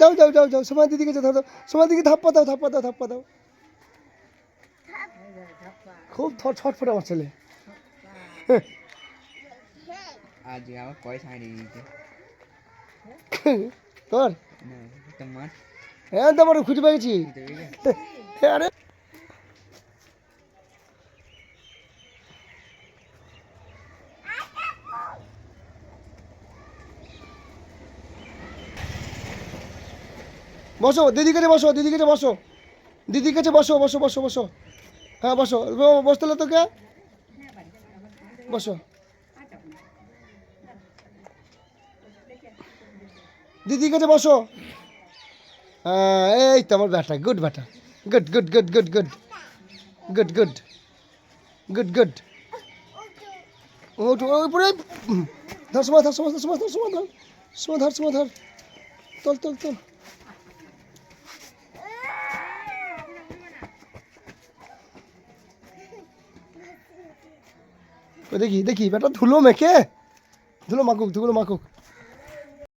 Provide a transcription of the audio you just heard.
যাও যাও যাও যাও সময় দিদিকে যাও ধরো সময় দিকে ধাপ্পা দাও ধাপ্পা দাও ধাপ্পা দাও। খুব থট ছটফট আমার ছেলে। আজ আবার পয়সা আনি দিতে তোর? তোমার হ্যাঁ তো আমার খুঁজে পেয়েছি আরে বসো দিদি কাছে বসো দিদি কাছে বসো। দিদি কাছে বসো বসো বসো বসো। হ্যাঁ বসো। বসতে তোকে? বসো। দিদির কাছে বসো। হ্যাঁ এই তো আমার ব্যাটা। গুড ব্যাটা। Good good good good good. Good good. Good good. ওঠ উপরে ধর সময় ধর সময় ধর সময় ধর সময় ধর। সময় ধর সময় ধর। তোল তোল তোল। দেখি দেখি বেটা ধুলো মেখে ধুলো মাকুক ধুলো মাকুক